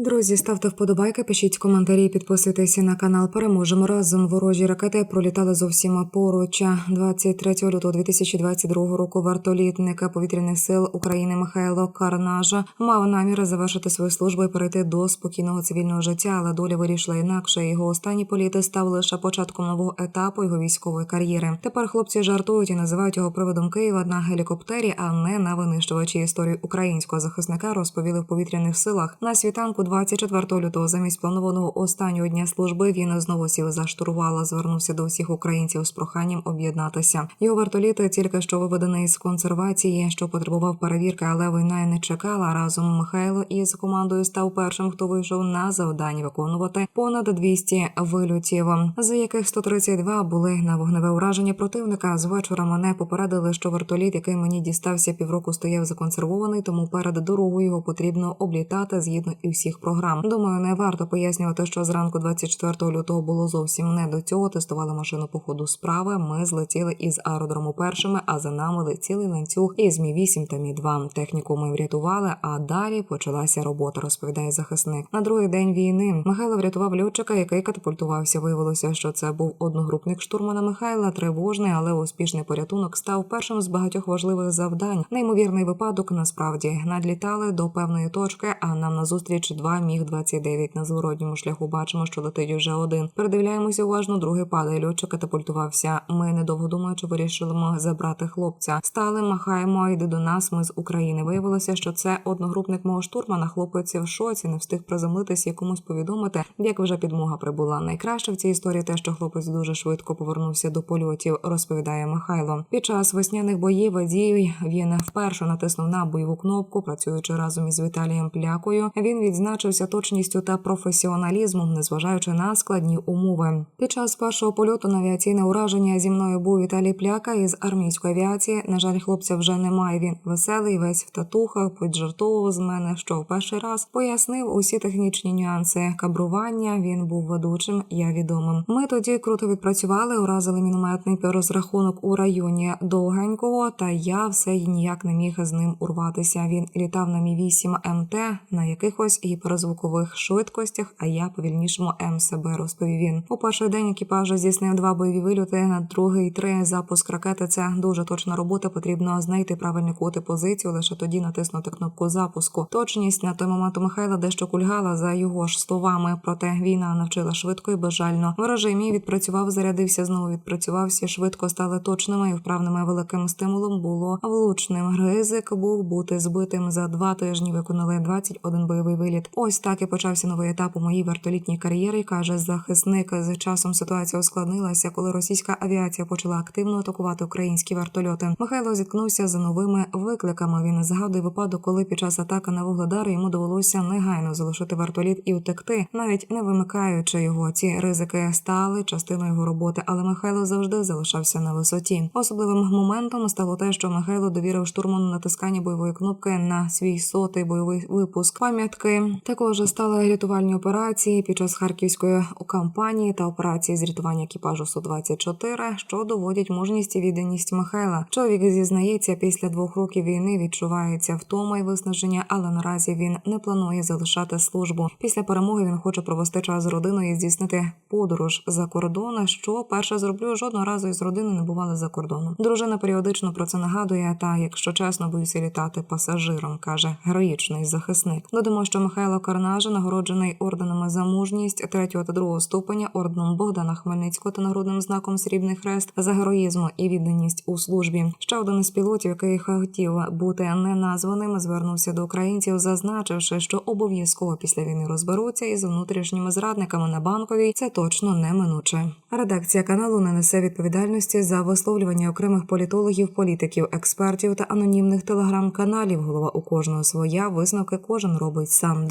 Друзі, ставте вподобайки, пишіть коментарі, підписуйтеся на канал. Переможемо разом. Ворожі ракети пролітали зовсім поруч. 23 лютого 2022 року вартолітника повітряних сил України Михайло Карнажа мав намір завершити свою службу і перейти до спокійного цивільного життя, але доля вирішила інакше. Його останні політи став лише початком нового етапу його військової кар'єри. Тепер хлопці жартують і називають його приводом Києва на гелікоптері, а не на винищувачі історію українського захисника розповіли в повітряних силах на світанку. 24 лютого замість планованого останнього дня служби він знову сів за штурвала. Звернувся до всіх українців з проханням об'єднатися. Його вертоліт тільки що виведений з консервації, що потребував перевірки, але війна не чекала. Разом Михайло із командою став першим, хто вийшов на завдання виконувати понад 200 вильотів, з яких 132 були на вогневе ураження противника. З вечора мене попередили, що вертоліт, який мені дістався півроку, стояв законсервований, тому перед дорогою його потрібно облітати згідно і всіх програм. Думаю, не варто пояснювати, що зранку 24 лютого було зовсім не до цього. Тестували машину по ходу справи. Ми злетіли із аеродрому першими, а за нами летіли ланцюг із мі 8 та мі 2 Техніку ми врятували, а далі почалася робота. Розповідає захисник. На другий день війни Михайло врятував льотчика, який катапультувався. Виявилося, що це був одногрупник штурмана Михайла. Тривожний, але успішний порятунок став першим з багатьох важливих завдань. Неймовірний випадок насправді надлітали до певної точки, а нам назустріч два міг 29 на зворотньому шляху. Бачимо, що летить уже один. Передивляємося уважно. Другий падає. Льотчик катапультувався. Ми недовго думаючи, вирішили забрати хлопця. Стали, махаємо, йди до нас. Ми з України. Виявилося, що це одногрупник мого штурмана. Хлопець в шоці, не встиг приземлитися і комусь повідомити, як вже підмога прибула. Найкраще в цій історії те, що хлопець дуже швидко повернувся до польотів, розповідає Михайло. Під час весняних боїв дій він вперше натиснув на бойову кнопку, працюючи разом із Віталієм Плякою. Він відзначився точністю та професіоналізмом, незважаючи на складні умови. Під час першого польоту на авіаційне ураження зі мною був Віталій Пляка із армійської авіації. На жаль, хлопця вже немає. Він веселий, весь в татухах, піджартовував з мене, що в перший раз пояснив усі технічні нюанси кабрування. Він був ведучим, я відомим. Ми тоді круто відпрацювали, уразили мінометний розрахунок у районі довгенького, та я все ніяк не міг з ним урватися. Він літав на мі 8 МТ на якихось гіперзвукових швидкостях, а я повільнішому МСБ, розповів він. У перший день екіпаж здійснив два бойові вильоти, на другий три запуск ракети. Це дуже точна робота. Потрібно знайти правильні кути позицію, лише тоді натиснути кнопку запуску. Точність на той момент у Михайла дещо кульгала за його ж словами. Проте війна навчила швидко і безжально. Ворожий мій відпрацював, зарядився, знову відпрацював. Всі швидко стали точними і вправними великим стимулом було влучним. Ризик був бути збитим за два тижні. Виконали 21 бойовий виліт. Ось так і почався новий етап у моїй вертолітній кар'єрі. каже захисник. З часом ситуація ускладнилася, коли російська авіація почала активно атакувати українські вертольоти. Михайло зіткнувся з новими викликами. Він згадує випадок, коли під час атаки на вугледар йому довелося негайно залишити вертоліт і втекти, навіть не вимикаючи його. Ці ризики стали частиною його роботи, але Михайло завжди залишався на висоті. Особливим моментом стало те, що Михайло довірив штурману натискання бойової кнопки на свій сотий бойовий випуск. Пам'ятки також стали рятувальні операції під час харківської кампанії та операції з рятування екіпажу су 24 що доводять мужність і відданість Михайла. Чоловік зізнається, після двох років війни відчувається втома і виснаження, але наразі він не планує залишати службу. Після перемоги він хоче провести час з родиною і здійснити подорож за кордон. Що перше зроблю жодного разу із родини не бували за кордоном. Дружина періодично про це нагадує. Та якщо чесно, боюся літати пасажиром, каже героїчний захисник. Додамо, що Михайло Карнажа нагороджений орденами за мужність 3 та 2 ступеня, орденом Богдана Хмельницького та нагрудним знаком Срібний Хрест за героїзм і відданість у службі. Ще один із пілотів, який хотів бути неназваним, звернувся до українців, зазначивши, що обов'язково після війни розберуться із внутрішніми зрадниками на банковій. Це точно неминуче. Редакція каналу не несе відповідальності за висловлювання окремих політологів, політиків, експертів та анонімних телеграм-каналів. Голова у кожного своя висновки кожен робить сам.